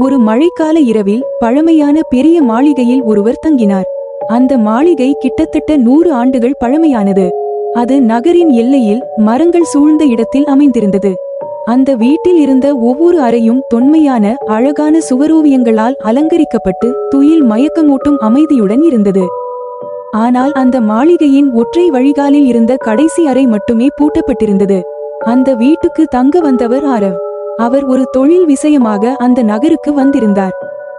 ஒரு மழைக்கால இரவில் பழமையான பெரிய மாளிகையில் ஒருவர் தங்கினார். அந்த மாளிகை கிட்டத்தட்ட நூறு ஆண்டுகள் பழமையானது. அது நகரின் எல்லையில் மரங்கள் சூழ்ந்த இடத்தில் அமைந்திருந்தது. அந்த வீட்டில் இருந்த ஒவ்வொரு அறையும் தொன்மையான அழகான சுவரோவியங்களால் அலங்கரிக்கப்பட்டு துயில் மயக்கமூட்டும் அமைதியுடன் இருந்தது. ஆனால் அந்த மாளிகையின் ஒற்றை வழிகாலில் இருந்த கடைசி அறை மட்டுமே பூட்டப்பட்டிருந்தது. அந்த வீட்டுக்கு தங்க வந்தவர் ஆரவ். அவர் ஒரு தொழில் விஷயமாக அந்த நகருக்கு வந்திருந்தார்.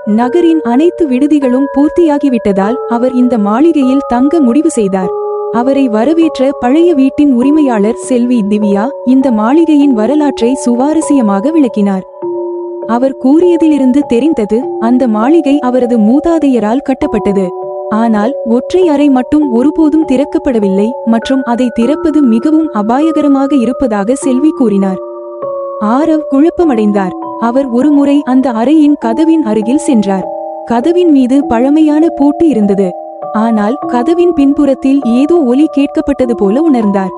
நகரின் அனைத்து விடுதிகளும் பூர்த்தியாகிவிட்டதால் அவர் இந்த மாளிகையில் தங்க முடிவு செய்தார். அவரை வரவேற்ற பழைய வீட்டின் உரிமையாளர் செல்வி திவ்யா இந்த மாளிகையின் வரலாற்றை சுவாரஸ்யமாக விளக்கினார். அவர் கூறியதிலிருந்து தெரிந்தது அந்த மாளிகை அவரது மூதாதையரால் கட்டப்பட்டது. ஆனால் ஒற்றை அறை மட்டும் ஒருபோதும் திறக்கப்படவில்லை மற்றும் அதை திறப்பது மிகவும் அபாயகரமாக இருப்பதாக செல்வி கூறினார். ஆரவ் குழப்பமடைந்தார். அவர் ஒருமுறை அந்த அறையின் கதவின் அருகில் சென்றார். கதவின் மீது பழமையான பூட்டு இருந்தது. ஆனால் கதவின் பின்புறத்தில் ஏதோ ஒலி கேட்கப்பட்டது போல உணர்ந்தார்.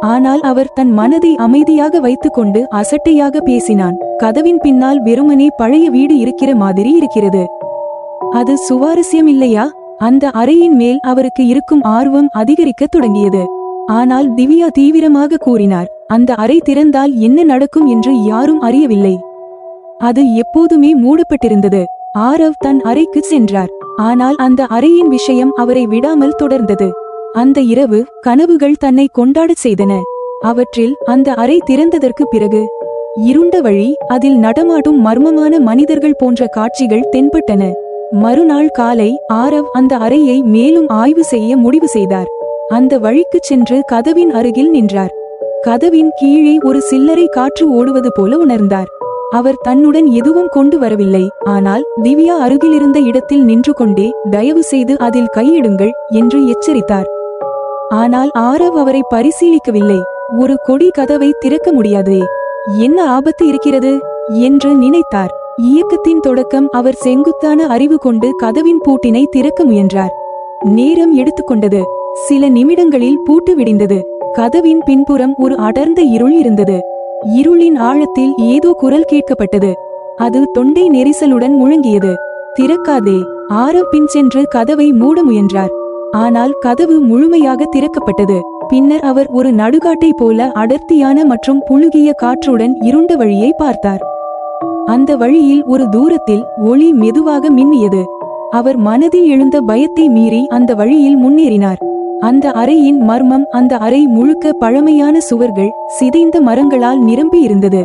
ஆனால் அவர் தன் மனதை அமைதியாக வைத்துக்கொண்டு அசட்டையாக பேசினான். கதவின் பின்னால் வெறுமனே பழைய வீடு இருக்கிற மாதிரி இருக்கிறது. அது சுவாரஸ்யம் இல்லையா அந்த அறையின் மேல் அவருக்கு இருக்கும் ஆர்வம் அதிகரிக்கத் தொடங்கியது. ஆனால் திவ்யா தீவிரமாக கூறினார். அந்த அறை திறந்தால் என்ன நடக்கும் என்று யாரும் அறியவில்லை. அது எப்போதுமே மூடப்பட்டிருந்தது. ஆரவ் தன் அறைக்கு சென்றார். ஆனால் அந்த அறையின் விஷயம் அவரை விடாமல் தொடர்ந்தது. அந்த இரவு கனவுகள் தன்னை கொண்டாடச் செய்தன. அவற்றில் அந்த அறை திறந்ததற்கு பிறகு இருண்ட வழி அதில் நடமாடும் மர்மமான மனிதர்கள் போன்ற காட்சிகள் தென்பட்டன. மறுநாள் காலை ஆரவ் அந்த அறையை மேலும் ஆய்வு செய்ய முடிவு செய்தார். அந்த வழிக்குச் சென்று கதவின் அருகில் நின்றார். கதவின் கீழே ஒரு சில்லறை காற்று ஓடுவது போல உணர்ந்தார். அவர் தன்னுடன் எதுவும் கொண்டு வரவில்லை. ஆனால் திவ்யா அருகிலிருந்த இடத்தில் நின்று கொண்டே தயவு செய்து அதில் கையிடுங்கள் என்று எச்சரித்தார். ஆனால் ஆரவ் அவரை பரிசீலிக்கவில்லை. ஒரு கொடி கதவை திறக்க முடியாதே. என்ன ஆபத்து இருக்கிறது? என்று நினைத்தார். இயக்கத்தின் தொடக்கம் அவர் செங்குத்தான அறிவு கொண்டு கதவின் பூட்டினை திறக்க முயன்றார். நேரம் எடுத்துக்கொண்டது. சில நிமிடங்களில் பூட்டு விடிந்தது. கதவின் பின்புறம் ஒரு அடர்ந்த இருள் இருந்தது. இருளின் ஆழத்தில் ஏதோ குரல் கேட்கப்பட்டது. அது தொண்டை நெரிசலுடன் முழங்கியது. திறக்காதே. ஆரவ் பின் சென்று கதவை மூட முயன்றார். ஆனால் கதவு முழுமையாக திறக்கப்பட்டது. பின்னர் அவர் ஒரு நடுகாட்டை போல அடர்த்தியான மற்றும் புழுகிய காற்றுடன் இருண்ட வழியை பார்த்தார். அந்த வழியில் ஒரு தூரத்தில் ஒளி மெதுவாக மின்னியது. அவர் மனதில் எழுந்த பயத்தை மீறி அந்த வழியில் முன்னேறினார். அந்த அறையின் மர்மம் அந்த அறை முழுக்க பழமையான சுவர்கள் சிதைந்த மரங்களால் நிரம்பி இருந்தது.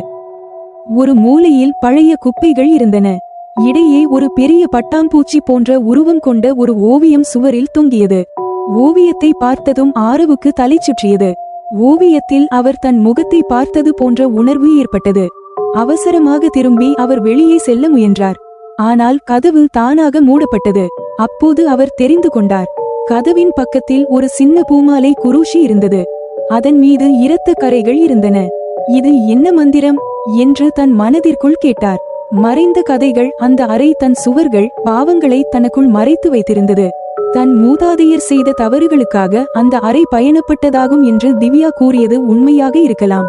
ஒரு மூலையில் பழைய குப்பைகள் இருந்தன. இடையே ஒரு பெரிய பட்டாம்பூச்சி போன்ற உருவம் கொண்ட ஒரு ஓவியம் சுவரில் தொங்கியது. ஓவியத்தை பார்த்ததும் ஆரவுக்கு தலை சுற்றியது. ஓவியத்தில் அவர் தன் முகத்தை பார்த்தது போன்ற உணர்வு ஏற்பட்டது. அவசரமாக திரும்பி அவர் வெளியே செல்ல முயன்றார். ஆனால் கதவு தானாக மூடப்பட்டது. அப்போது அவர் தெரிந்து கொண்டார். கதவின் பக்கத்தில் ஒரு சின்ன பூமாலை குரூஷி இருந்தது. அதன் மீது இரத்த கரைகள் இருந்தன. இது என்ன மந்திரம்? என்று தன் மனதிற்குள் கேட்டார். மறைந்த கதைகள் அந்த அறை தன் சுவர்கள் பாவங்களை தனக்குள் மறைத்து வைத்திருந்தது. தன் மூதாதையர் செய்த தவறுகளுக்காக அந்த அறை பயணப்பட்டதாகும் என்று திவ்யா கூறியது உண்மையாக இருக்கலாம்.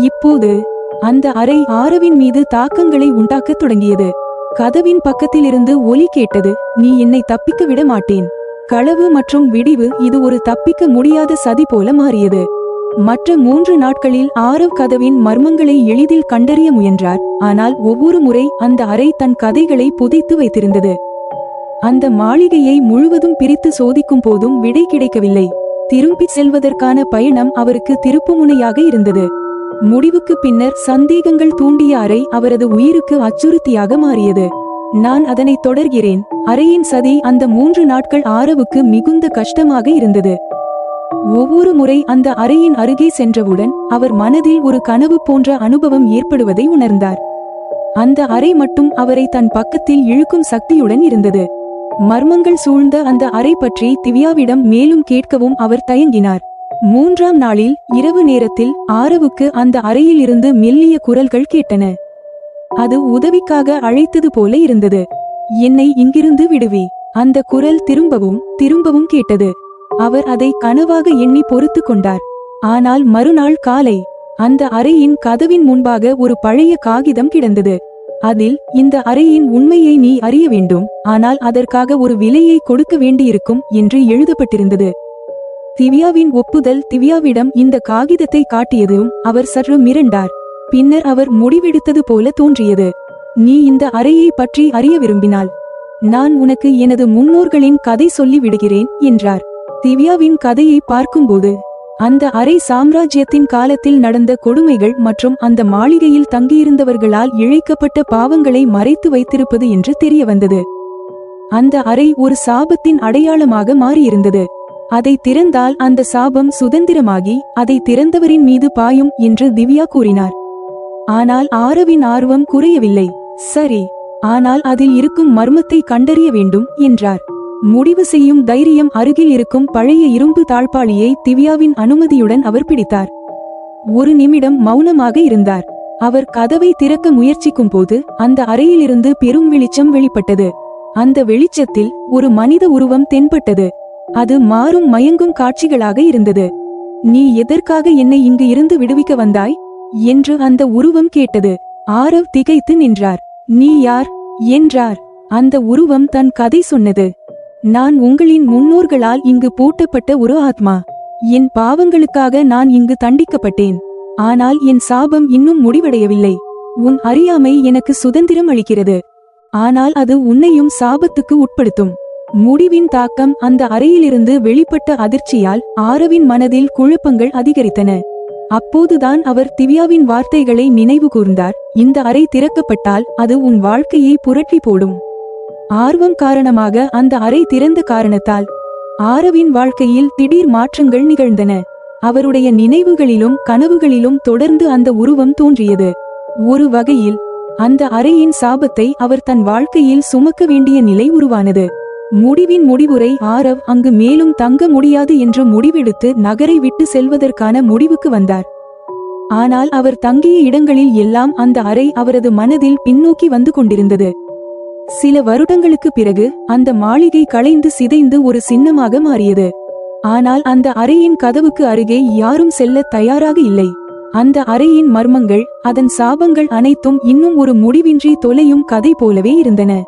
இப்போது அந்த அறை ஆரவின் மீது தாக்கங்களை உண்டாக்கத் தொடங்கியது. கதவின் பக்கத்திலிருந்து ஒலி கேட்டது நீ என்னை தப்பிக்க விட மாட்டேன். களவு மற்றும் விடிவு இது ஒரு தப்பிக்க முடியாத சதி போல மாறியது. மற்ற மூன்று நாட்களில் ஆரவ் கதவின் மர்மங்களை எளிதில் கண்டறிய முயன்றார். ஆனால் ஒவ்வொரு முறை அந்த அறை தன் கதைகளை புதைத்து வைத்திருந்தது. அந்த மாளிகையை முழுவதும் பிரித்து சோதிக்கும் போதும் விடை கிடைக்கவில்லை. திரும்பிச் செல்வதற்கான பயணம் அவருக்கு திருப்புமுனையாக இருந்தது. முடிவுக்கு பின்னர் சந்தேகங்கள் தூண்டிய அறை அவரது உயிருக்கு அச்சுறுத்தியாக மாறியது. நான் அதனை தொடர்கிறேன். அறையின் சதி அந்த மூன்று நாட்கள் ஆரவுக்கு மிகுந்த கஷ்டமாக இருந்தது. ஒவ்வொரு முறை அந்த அறையின் அருகே சென்றவுடன் அவர் மனதில் ஒரு கனவு போன்ற அனுபவம் ஏற்படுவதை உணர்ந்தார். அந்த அறை மட்டும் அவரை தன் பக்கத்தில் இழுக்கும் சக்தியுடன் இருந்தது. மர்மங்கள் சூழ்ந்த அந்த அறை பற்றி திவ்யாவிடம் மேலும் கேட்கவும் அவர் தயங்கினார். மூன்றாம் நாளில் இரவு நேரத்தில் ஆரவுக்கு அந்த அறையில் இருந்து மெல்லிய குரல்கள் கேட்டன. அது உதவிக்காக அழைத்தது போல இருந்தது. என்னை இங்கிருந்து விடுவி. அந்த குரல் திரும்பவும் திரும்பவும் கேட்டது. அவர் அதை கனவாக எண்ணி பொறுத்து கொண்டார். ஆனால் மறுநாள் காலை அந்த அறையின் கதவின் முன்பாக ஒரு பழைய காகிதம் கிடந்தது. அதில் இந்த அறையின் உண்மையை நீ அறிய வேண்டும். ஆனால் அதற்காக ஒரு விலையை கொடுக்க வேண்டியிருக்கும் என்று எழுதப்பட்டிருந்தது. திவ்யாவின் ஒப்புதல் திவ்யாவிடம் இந்த காகிதத்தை காட்டியதும் அவர் சற்று மிரண்டார். பின்னர் அவர் முடிவெடுத்தது போல தோன்றியது. நீ இந்த அறையை பற்றி அறிய விரும்பினால் நான் உனக்கு எனது முன்னோர்களின் கதை சொல்லி விடுகிறேன் என்றார். திவ்யாவின் கதையை பார்க்கும்போது அந்த அறை சாம்ராஜ்யத்தின் காலத்தில் நடந்த கொடுமைகள் மற்றும் அந்த மாளிகையில் தங்கியிருந்தவர்களால் இழைக்கப்பட்ட பாவங்களை மறைத்து வைத்திருப்பது என்று தெரிய வந்தது அந்த அறை ஒரு சாபத்தின் அடையாளமாக மாறியிருந்தது. அதை திறந்தால் அந்த சாபம் சுதந்திரமாகி அதை திறந்தவரின் மீது பாயும் என்று திவ்யா கூறினார். ஆனால் ஆரவின் ஆர்வம் குறையவில்லை. சரி ஆனால் அதில் இருக்கும் மர்மத்தை கண்டறிய வேண்டும் என்றார். முடிவு செய்யும் தைரியம் அருகில் இருக்கும் பழைய இரும்பு தாழ்பாளியை திவ்யாவின் அனுமதியுடன் அவர் பிடித்தார். ஒரு நிமிடம் மௌனமாக இருந்தார். அவர் கதவை திறக்க முயற்சிக்கும் போது அந்த அறையிலிருந்து பெரும் வெளிச்சம் வெளிப்பட்டது. அந்த வெளிச்சத்தில் ஒரு மனித உருவம் தென்பட்டது. அது மாறும் மயங்கும் காட்சிகளாக இருந்தது. நீ எதற்காக என்னை இங்கு இருந்து விடுவிக்க வந்தாய்? என்று அந்த உருவம் கேட்டது. ஆரவ் திகைத்து நின்றார். நீ யார்? என்றார். அந்த உருவம் தன் கதை சொன்னது. நான் உங்களின் முன்னோர்களால் இங்கு பூட்டப்பட்ட ஒரு ஆத்மா. என் பாவங்களுக்காக நான் இங்கு தண்டிக்கப்பட்டேன். ஆனால் என் சாபம் இன்னும் முடிவடையவில்லை. உன் அறியாமை எனக்கு சுதந்திரம் அளிக்கிறது. ஆனால் அது உன்னையும் சாபத்துக்கு உட்படுத்தும். முடிவின் தாக்கம் அந்த அறையிலிருந்து வெளிப்பட்ட அதிர்ச்சியால் ஆரவின் மனதில் குழப்பங்கள் அதிகரித்தன. அப்போதுதான் அவர் திவ்யாவின் வார்த்தைகளை நினைவு கூர்ந்தார். இந்த அறை திறக்கப்பட்டால் அது உன் வாழ்க்கையை புரட்டி போடும். ஆர்வம் காரணமாக அந்த அறை திறந்த காரணத்தால் ஆரவின் வாழ்க்கையில் திடீர் மாற்றங்கள் நிகழ்ந்தன. அவருடைய நினைவுகளிலும் கனவுகளிலும் தொடர்ந்து அந்த உருவம் தோன்றியது. ஒரு வகையில் அந்த அறையின் சாபத்தை அவர் தன் வாழ்க்கையில் சுமக்க வேண்டிய நிலை உருவானது. முடிவின் முடிவுரை ஆரவ் அங்கு மேலும் தங்க முடியாது என்று முடிவெடுத்து நகரை விட்டு செல்வதற்கான முடிவுக்கு வந்தார். ஆனால் அவர் தங்கிய இடங்களில் எல்லாம் அந்த அறை அவரது மனதில் பின்னோக்கி வந்து கொண்டிருந்தது. சில வருடங்களுக்கு பிறகு அந்த மாளிகை களைந்து சிதைந்து ஒரு சின்னமாக மாறியது. ஆனால் அந்த அறையின் கதவுக்கு அருகே யாரும் செல்ல தயாராக இல்லை. அந்த அறையின் மர்மங்கள் அதன் சாபங்கள் அனைத்தும் இன்னும் ஒரு முடிவின்றி தொலையும் கதை போலவே இருந்தன.